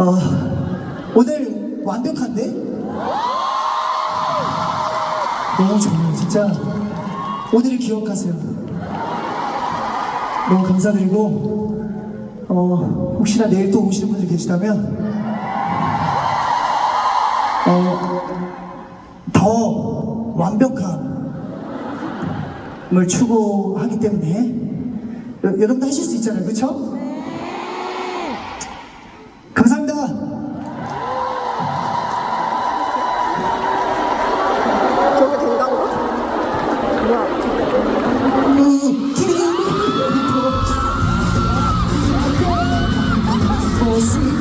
어, 오늘 완벽한데? 너무 좋네요, 진짜. 오늘을 기억하세요. 너무 감사드리고, 어, 혹시나 내일 또 오시는 분들 계시다면, 어, 더 완벽함을 추구하기 때문에, 여, 여러분도 하실 수 있잖아요? 감 guys.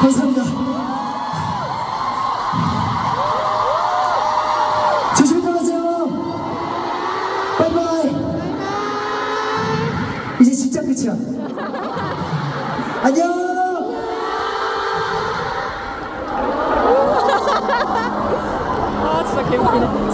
감사합니다. 조심히 들어가세요. 바이바이. 이제 진짜 끝이야. 안녕. 아 진짜 개웃기네.